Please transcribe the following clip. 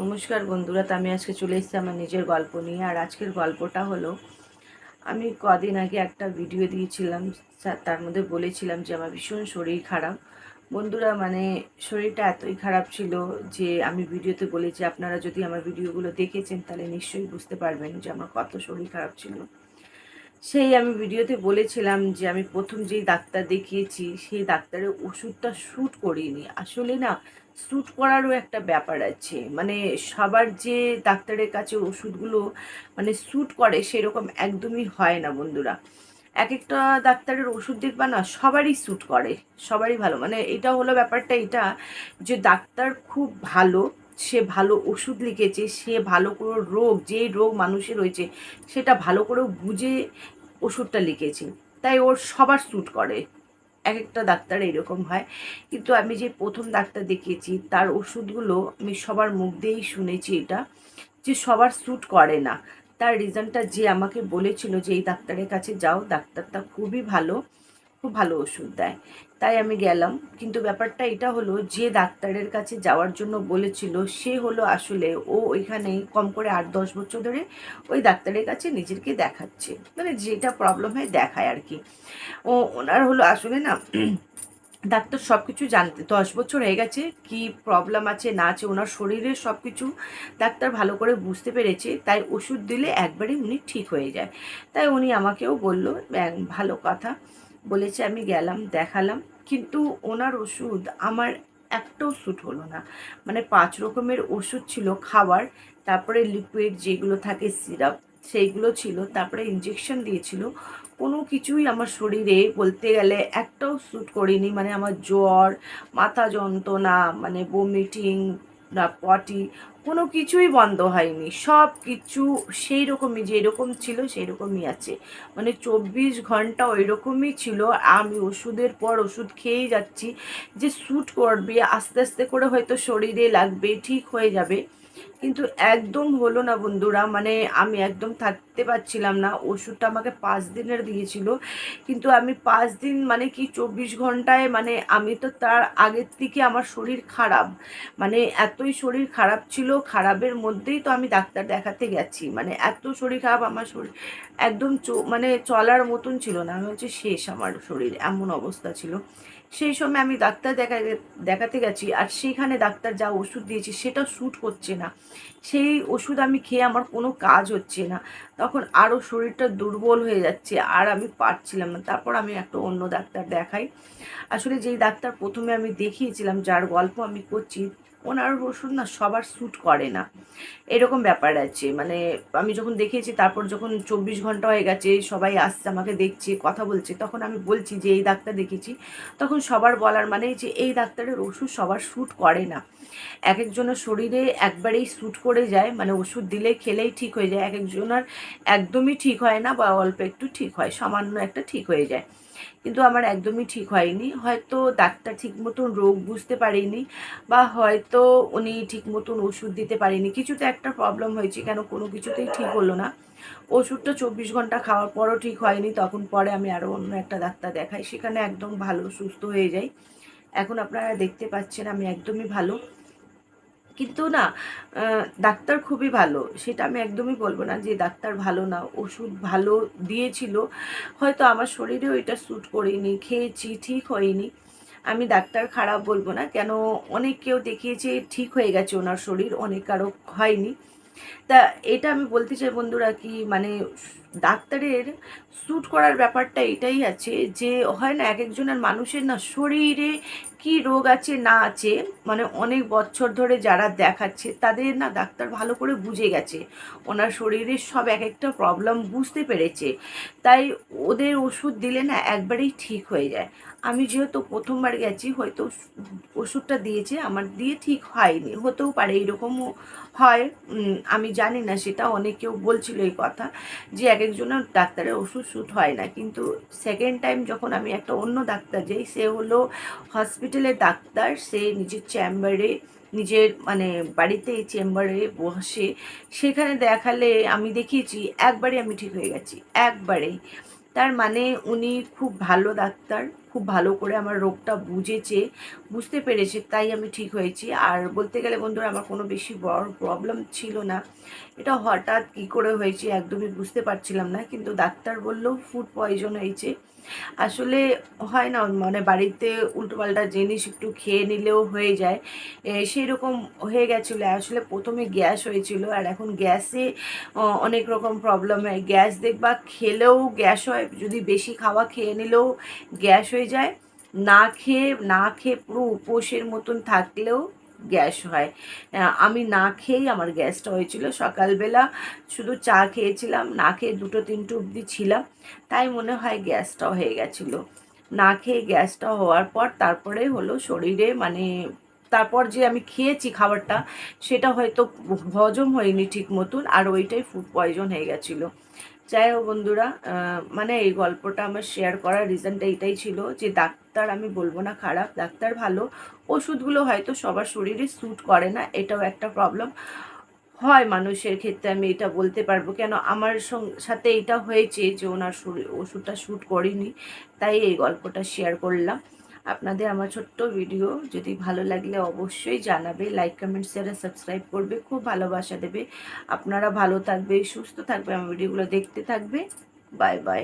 নমস্কার বন্ধুরা, তো আমি আজকে চলে এসেছি আমার নিজের গল্প নিয়ে। আর আজকের গল্পটা হলো, আমি কদিন আগে একটা ভিডিও দিয়েছিলাম তার মধ্যে বলেছিলাম যে আমার ভীষণ শরীর খারাপ। বন্ধুরা মানে শরীরটা এতই খারাপ ছিল যে আমি ভিডিওতে বলেছি, আপনারা যদি আমার ভিডিওগুলো দেখেছেন তাহলে নিশ্চয়ই বুঝতে পারবেন যে আমার কত শরীর খারাপ ছিল। সেই আমি ভিডিওতে বলেছিলাম যে আমি প্রথম যেই ডাক্তার দেখিয়েছি, সেই ডাক্তারের ওষুধটা শ্যুট করিনি। আসলে না শ্যুট করারও একটা ব্যাপার আছে। মানে সবার যে ডাক্তারের কাছে ওষুধগুলো মানে শ্যুট করে সেরকম একদমই হয় না বন্ধুরা। এক একটা ডাক্তারের ওষুধ দেখবা না, সবারই শ্যুট করে, সবারই ভালো। মানে এটা হলো ব্যাপারটা, এটা যে ডাক্তার খুব ভালো সে ভালো ওষুধ লিখেছে, সে ভালো করে রোগ, যে রোগ মানুষের রয়েছে, সেটা ভালো করে বুঝে ওষুধটা লিখেছে। তাই ওর সবার স্যুট করে। এক একটা ডাক্তার এরকম হয়। কিন্তু আমি যে প্রথম ডাক্তার দেখিয়েছি, তার ওষুধগুলো আমি সবার মুখ দিয়েই শুনেছি এটা, যে সবার স্যুট করে না। তার রিজনটা যে আমাকে বলেছিল যে, এই ডাক্তারের কাছে যাও, ডাক্তারটা খুবই ভালো। খুব ভালো ওষুধ দেয়। তাই আমি গেলাম। কিন্তু ব্যাপারটা এটা হলো, যে ডাক্তারের কাছে যাওয়ার জন্য বলেছিল, সে হলো আসলে ও ওইখানে কম করে আট দশ বছর ধরে ওই ডাক্তারের কাছে নিজেকে দেখাচ্ছে। মানে যেটা প্রবলেম হয় দেখায় আর কি। ও ওনার হলো আসলে না, ডাক্তার সব কিছু জানতে, দশ বছর হয়ে গেছে, কি প্রবলেম আছে, না আছে, ওনার শরীরের সব কিছু ডাক্তার ভালো করে বুঝতে পেরেছে, তাই ওষুধ দিলে একবারে উনি ঠিক হয়ে যায়। তাই উনি আমাকেও বলল "এক ভালো কথা। বলেছে, আমি গেলাম, দেখালাম। কিন্তু ওনার ওষুধ আমার একটাও শ্যুট হলো না। মানে পাঁচ রকমের ওষুধ ছিল খাবার তারপরে লিকুইড যেগুলো থাকে সিরাপ সেইগুলো ছিল, তারপরে ইঞ্জেকশন দিয়েছিল। কোনো কিছুই আমার শরীরে বলতে গেলে একটাও শ্যুট করিনি। মানে আমার জ্বর, মাথা যন্ত্রণা মানে বমিটিং পটি কোনো কিছুই বন্ধ হয়নি। সব কিছু সেই রকমই যেরকম ছিল সেই রকমই আছে। মানে চব্বিশ ঘণ্টা ওই রকমই ছিল। আমি ওষুধের পর ওষুধ খেয়েই যাচ্ছি যে স্যুট করবে, আস্তে আস্তে করে হয়তো শরীরে লাগবে, ঠিক হয়ে যাবে। কিন্তু একদম হলো না বন্ধুরা মানে আমি একদম থাকতে পারছিলাম না। ওষুধটা আমাকে পাঁচ দিনের দিয়েছিল। কিন্তু আমি পাঁচ দিন মানে কি চব্বিশ ঘন্টায় মানে আমি তো তার আগের থেকে আমার শরীর খারাপ। মানে এতই শরীর খারাপ ছিল খারাপের মধ্যেই তো আমি ডাক্তার দেখাতে গেছি। মানে এত শরীর খারাপ, আমার শরীর একদম মানে চলার মতন ছিল না। আমি হচ্ছে শেষ আমার শরীর, এমন অবস্থা ছিল। সেই সময় আমি ডাক্তার দেখা, দেখাতে গেছি আর সেখানে ডাক্তার যা ওষুধ দিয়েছে সেটা শ্যুট করছে না। সেই ওষুধ আমি খেয়ে আমার কোনো কাজ হচ্ছে না। তখন আরও শরীরটা দুর্বল হয়ে যাচ্ছে আর আমি পারছিলাম না। তারপর আমি একটা অন্য ডাক্তার দেখাই। আসলে যেই ডাক্তার প্রথমে আমি দেখিয়েছিলাম, যার গল্প আমি করছি ওনার ওষুধ না সবার শ্যুট করে না। এরকম ব্যাপার আছে। মানে আমি যখন দেখিয়েছি, তারপর যখন চব্বিশ ঘণ্টা হয়ে গেছে, সবাই আসছে আমাকে দেখছে, কথা বলছে, তখন আমি বলছি যে, এই ডাক্তার দেখেছি। তখন সবার বলার মানে যে, এই ডাক্তারের ওষুধ সবার শ্যুট করে না। এক একজনের শরীরে একবারেই শ্যুট করে যায় মানে ওষুধ দিলে খেলেই ঠিক হয়ে যায়। এক একজনের একদমই ঠিক হয় না বা অল্প একটু ঠিক হয়, সামান্য একটা ঠিক হয়ে যায়। কিন্তু আমার একদমই ঠিক হয়নি। হয়তো ডাক্তার ঠিক মতন রোগ বুঝতে পারেনি বা হয়তো উনি ঠিক মতন ওষুধ দিতে পারেনি। কিছুতে একটা প্রবলেম হয়েছে কেন কোনো কিছুতেই ঠিক হলো না। ওষুধটা চব্বিশ ঘণ্টা খাওয়ার পরও ঠিক হয়নি, তখন পরে আমি আরও অন্য একটা ডাক্তার দেখাই। সেখানে একদম ভালো, সুস্থ হয়ে যাই। এখন আপনারা দেখতে পাচ্ছেন আমি একদমই ভালো। কিন্তু না ডাক্তার খুবই ভালো। সেটা আমি একদমই বলব না যে ডাক্তার ভালো না, ওষুধ ভালো দিয়েছিল। হয়তো আমার শরীরেও এটা স্যুট করেনি, খেয়েছি, ঠিক হয়নি। আমি ডাক্তার খারাপ বলব না, কেন অনেক কেউ দেখিয়েছে ঠিক হয়ে গেছে ওনার শরীর, অনেক কারও হয়নি। তা এটা আমি বলতে চাই বন্ধুরা কি মানে ডাক্তারের শ্যুট করার ব্যাপারটা এটাই আছে যে, হয় না এক একজনের মানুষের না শরীরে কি রোগ আছে, না আছে মানে অনেক বছর ধরে যারা দেখাচ্ছে, তাদের না ডাক্তার ভালো করে বুঝে গেছে। ওনার শরীরের সব এক একটা প্রবলেম বুঝতে পেরেছে। তাই ওদের ওষুধ দিলে না একবারেই ঠিক হয়ে যায়। আমি যেহেতু প্রথমবার গেছি, হয়তো ওষুধটা দিয়েছে, আমার দিয়ে ঠিক হয়নি, হতেও পারে, এরকমও হয়। আমি জানি না, সেটা অনেকেও বলছিল এই কথা যে এক একজনের ডাক্তারের ওষুধ শ্যুট হয় না। কিন্তু সেকেন্ড টাইম যখন আমি একটা অন্য ডাক্তার যাই, সে হলো হসপিটালের ডাক্তার। সে নিজের চেম্বারে নিজের মানে বাড়িতে চেম্বারে বসে, সেখানে দেখালে আমি দেখিয়েছি একবারে আমি ঠিক হয়ে গেছি একবারে তার মানে উনি খুব ভালো ডাক্তার। খুব ভালো করে আমার রোগটা বুঝেছে, বুঝতে পেরেছে, তাই আমি ঠিক হয়েছি। আর বলতে গেলে বন্ধুরা, আমার কোনো বেশি বড় প্রবলেম ছিল না। এটা হঠাৎ কী করে হয়েছে একদমই বুঝতে পারছিলাম না, কিন্তু ডাক্তার বলল ফুড পয়জন হয়েছে। আসলে হয় না মানে বাড়িতে উল্টোপাল্টা জিনিস একটু খেয়ে নিলেও হয়ে যায়। সেই রকম হয়ে গেছিল। আসলে প্রথমে গ্যাস হয়েছিল, আর এখন গ্যাসে অনেক রকম প্রবলেম হয়। গ্যাস দেখবা, খেলেও গ্যাস হয়। যদি বেশি খাওয়া খেয়ে নিলেও গ্যাস হয়ে যায়, না খেয়ে না খেয়ে পুরো উপোসের মতন থাকলেও গ্যাস হয়। আমি না খেয়েই আমার গ্যাসটা হয়েছিল। সকালবেলা শুধু চা খেয়েছিলাম, না খেয়ে দুটো তিনটে অবধি ছিলাম, তাই মনে হয় গ্যাসটাও হয়ে গেছিল। না খেয়ে গ্যাসটা হওয়ার পর তারপরে হলো শরীরে মানে তারপর যে আমি খেয়েছি খাবারটা, সেটা হয়তো হজম হয়নি ঠিক মতন, আর ওইটাই ফুড পয়জন হয়ে গেছিল। যাই হোক বন্ধুরা মানে এই গল্পটা আমার শেয়ার করার রিজনটা এটাই ছিল যে ডাক্তার, আমি বলব না খারাপ, ডাক্তার ভালো। ওষুধগুলো হয়তো সবার শরীরে স্যুট করে না, এটাও একটা প্রবলেম হয় মানুষের ক্ষেত্রে আমি এটা বলতে পারব, কেন আমার সাথে এটা হয়েছে যে ওনার শরীর, ওষুধটা শ্যুট করিনি, তাই এই গল্পটা শেয়ার করলাম। আপনাদের আমার ছোট্ট ভিডিও যদি ভালো লাগলে অবশ্যই জানাবে লাইক কমেন্ট শেয়ার সাবস্ক্রাইব করবে। খুব ভালোবাসা দেবে। আপনারা ভালো থাকবে, সুস্থ থাকবে, আমার ভিডিওগুলো দেখতে থাকবে। Bye bye